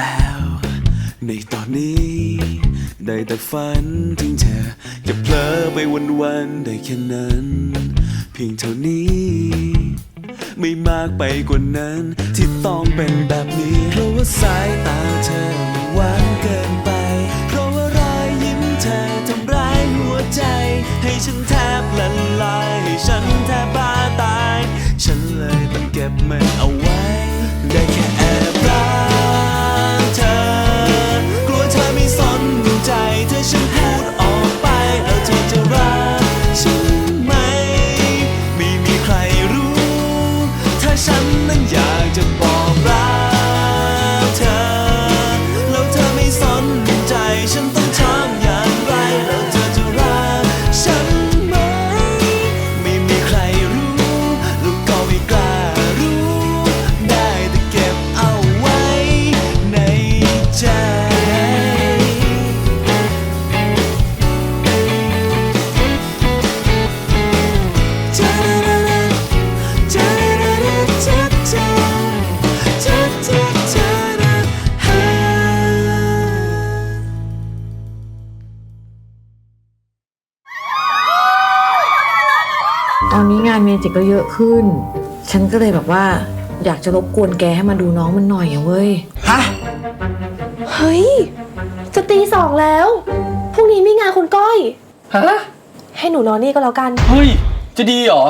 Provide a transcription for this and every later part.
แล้ว ในตอนนี้ ได้แต่ฝันถึงเธอจะเพลอไปวันๆได้แค่นั้น เพียงเท่านี้ ไม่มากไปกว่านั้น ที่ต้องเป็นแบบนี้ เพราะว่าสายตาเธอมันหวานเกินไป เพราะว่ารอยยิ้มเธอทำร้ายหัวใจ ให้ฉันแทบละลายให้ฉันแทบบ้าตาย ฉันเลยต้องเก็บมัน เมจิกก็เยอะขึ้น ฉันก็เลยแบบว่า อยากจะรบกวนแกให้มาดูน้องมันหน่อยอะเว้ย ฮะ เฮ้ย จะตีสองแล้ว พรุ่งนี้มีงานคุณก้อย ฮะ ให้หนูนอนนี่ก็แล้วกัน เฮ้ย จะดีเหรอ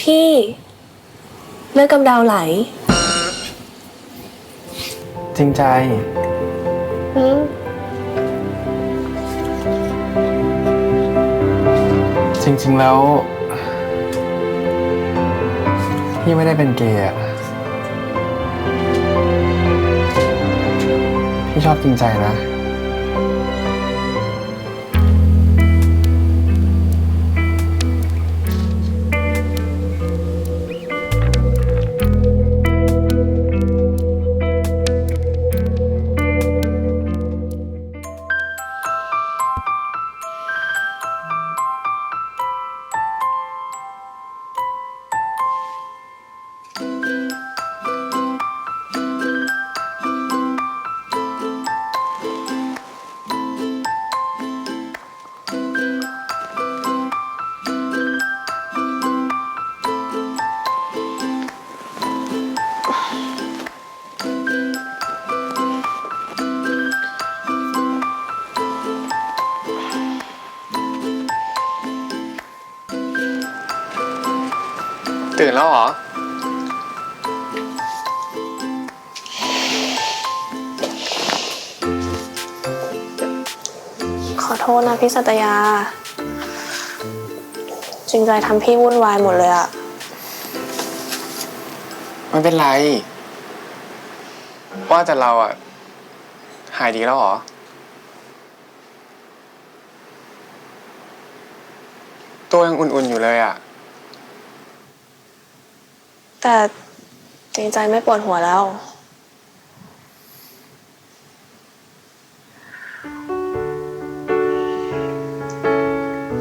พี่ เลิกกำดาวไหล จริงใจ อืมจริง ๆ แล้วพี่ไม่ได้เป็นเกย์อะพี่ชอบจริงใจนะ ตื่นแล้วเหรอ ขอโทษนะพี่สัตยา จริงใจทำพี่วุ่นวายหมดเลยอะไม่เป็นไร ว่าแต่เราอะหายดีแล้วเหรอ ตัวยังอุ่นๆอยู่เลยอะ แต่จริงใจไม่ปวดหัวแล้ว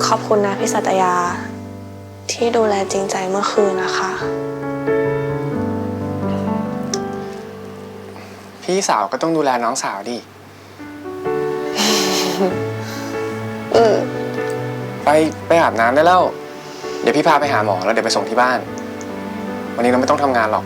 ขอบคุณนะพี่สัตยา ที่ดูแลจริงใจเมื่อคืนนะคะ พี่สาวก็ต้องดูแลน้องสาวดิอืมไปไปอาบน้ำได้แล้ว เดี๋ยวพี่พาไปหาหมอแล้วเดี๋ยวไปส่งที่บ้าน วันนี้เราไม่ต้องทำงานหรอก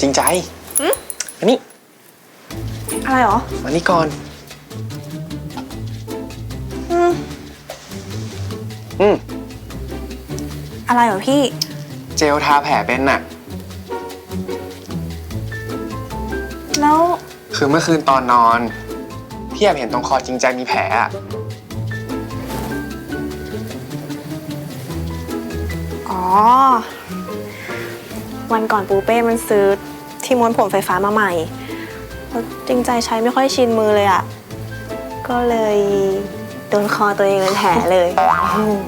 จริงใจมานี่อะไรหรอมานี่ก่อน อืม อืม อะไรเหรอพี่ เจลทาแผลเป็นน่ะ แล้ว คือเมื่อคืนตอนนอน พี่แอบเห็นตรงคอจริงใจมีแผลอะอ๋อ วันก่อนปูเป้มันซื้อที่ม้วนผมไฟฟ้ามาใหม่แล้วจริงใจใช้ไม่ค่อยชินมือเลยอะ่ะ ก็เลยโดนคอตัวเองเป็นแผลเลยอืม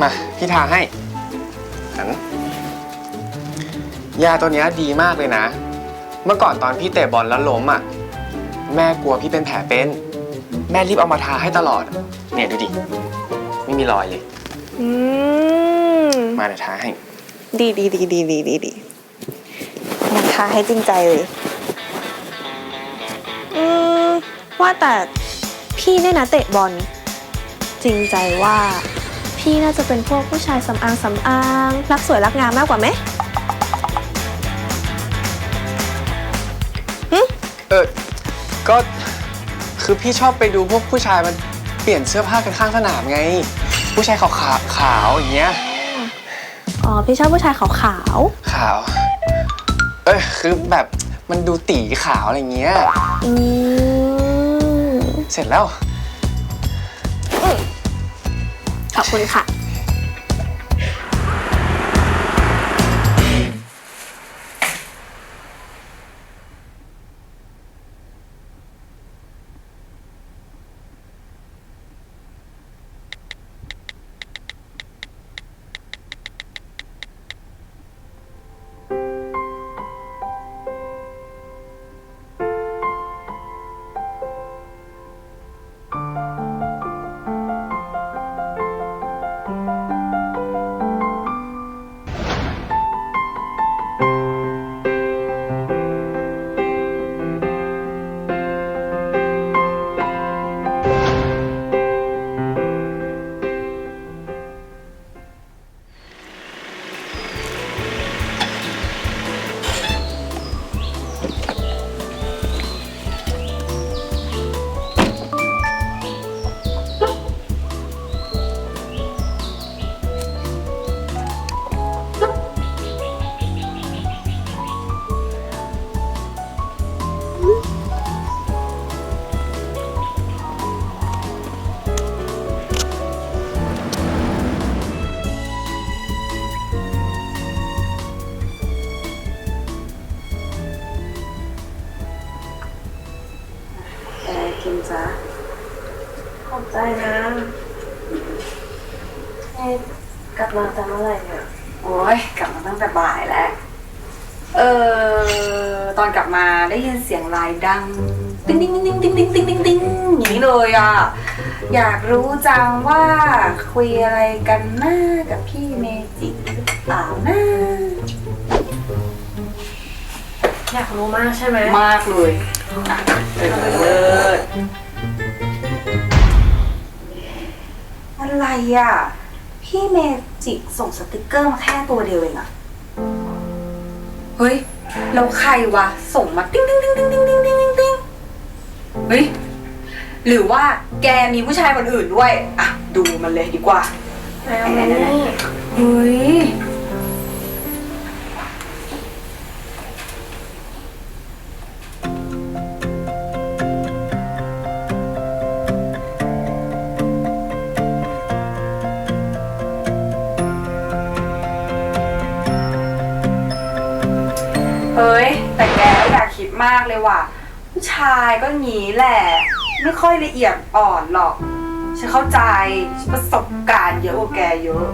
มา พี่ทาให้หันยาตัวเนี้ยดีมากเลยนะ เมื่อก่อนตอนพี่เตะบอลแล้วล้มอะ แม่กลัวพี่เป็นแผลเป็น แม่รีบเอามาทาให้ตลอด เนี่ยดูดิ ไม่มีรอยเลยอืมมาเดี๋ยวทาให้ ดีดีดีดีดีดีดีอยากทาให้จริงใจเลย อืมว่าแต่พี่เนี่ยนะเตะบอล จริงใจว่า พี่น่าจะเป็นพวกผู้ชายสำอางสำอาง รักสวยรักงามมากกว่าไหมเออ ก็คือพี่ชอบไปดูพวกผู้ชายมันเปลี่ยนเสื้อผ้ากันข้างสนามไง ผู้ชายขาวขาวขาวอย่างเงี้ย อ๋อ พี่ชอบผู้ชายขาวขาว เอ้ยคือแบบมันดูตีขาวอะไรเงี้ย ๆ อืม เสร็จแล้ว ขอบคุณค่ะ จ้ะขอบใจนะเอ๊ะกลับมาแต่เมื่อไหร่เนี่ยโอ้ยกลับมาตั้งแต่บ่ายแล้ว เออตอนกลับมาได้ยินเสียงไลน์ดัง ติ๊งติ๊งติ๊งติ๊งติ๊งติ๊งติ๊งติ๊งอย่างนี้เลยอะ อยากรู้จังว่าคุยอะไรกันหน้ากับพี่เมจิหรือเปล่านะอยากรู้มากใช่ไหมมากเลยอะเออ อะไรอะ พี่เมจิส่งสติกเกอร์มาแค่ตัวเดียวเองอะเฮ้ยแล้วใครวะ ส่งมาติ้งติ้งติ้งติ้งติ้งติ้งติ้งติ้งติ้งเฮ้ย หรือว่าแกมีผู้ชายคนอื่นด้วย อะ ดูมันเลยดีกว่า แล้วนี่เฮ้ย เฮ้ย แต่แกก็อยากคิดมากเลยว่ะ ผู้ชายก็งี้แหละ ไม่ค่อยละเอียดอ่อนหรอก ฉันเข้าใจฉันประสบการณ์เยอะกว่าแกเยอะ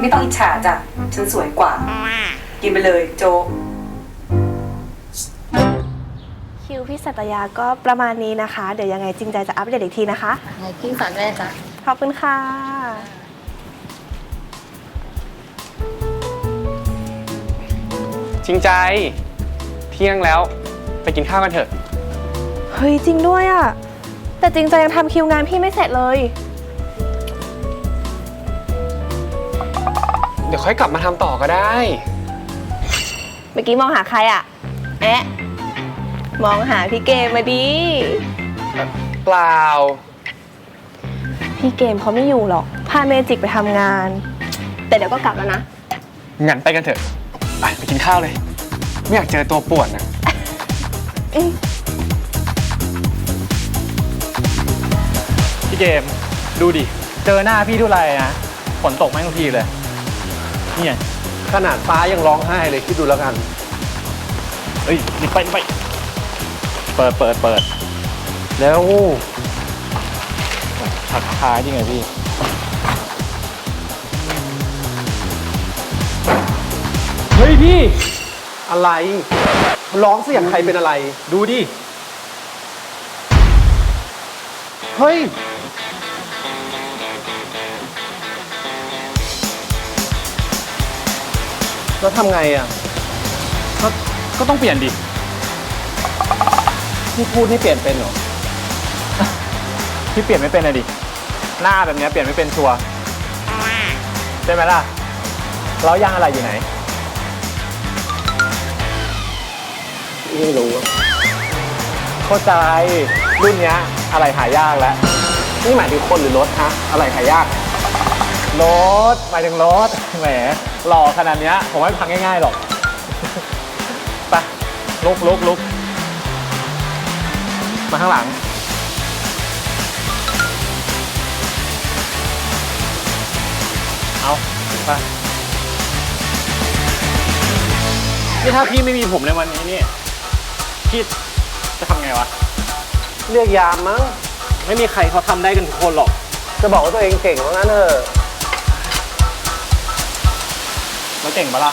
ไม่ต้องอิจฉาจ้ะ ฉันสวยกว่า กินไปเลยโจ๊ก คิวพี่สัตยาก็ประมาณนี้นะคะ เดี๋ยวยังไงจริงใจจะอัปเดตอีกทีนะคะ ไงกิ้งฝากแม่จ้ะ ขอบคุณค่ะ จริงใจ เที่ยงแล้วไปกินข้าวกันเถอะ เฮ้ยจริงด้วยอะแต่จริงใจยังทำคิวงานพี่ไม่เสร็จเลย เดี๋ยวค่อยกลับมาทำต่อก็ได้ เมื่อกี้มองหาใครอะแอะมองหาพี่เกมมาดีเปล่า พี่เกมเขาไม่อยู่หรอก พาเมจิกไปทำงาน แต่เดี๋ยวก็กลับแล้วนะ งั้นไปกันเถอะ ไปไปกินข้าวเลย ไม่อยากเจอตัวป่วนนะพี่เกมดูดิ เจอหน้าพี่ทุไรนะฝนตกแม่งทุกทีเลย นี่ไงขนาดฟ้ายังร้องไห้เลยคิดดูแล้วกันเอ้ยนี่ไปไป เปิดเปิดเปิด แล้วทักทายยังไงพี่ พี่อะไรร้องเสียงใครเป็นอะไร ดูดิ เฮ้ย แล้วทำไงอะ ก็ก็ต้องเปลี่ยนดิ พี่พูดให้เปลี่ยนเป็นเหรอ พี่เปลี่ยนไม่เป็นอะดิ หน้าแบบเนี้ยเปลี่ยนไม่เป็นชัวร์ใช่ไหมล่ะแล้วยางอะไรอยู่ไหน ไม่รู้เข้าใจรุ่นเนี้ยอะไรหายากแล้วนี่หมายถึงคนหรือรถฮะอะไรหายากรถหมายถึงรถแหมหล่อขนาดเนี้ยผมไม่พังง่ายๆหรอกไปลุกลุกลุกมาข้างหลังเอาไปนี่ถ้าพี่ไม่มีผมในวันนี้เนี่ ยพี่จะทำไงวะ เรียกยามมั้ง ไม่มีใครเขาทำได้กันทุกคนหรอก จะบอกว่าตัวเองเก่งว่างั้นเถอะ แล้วเก่งปะล่ะ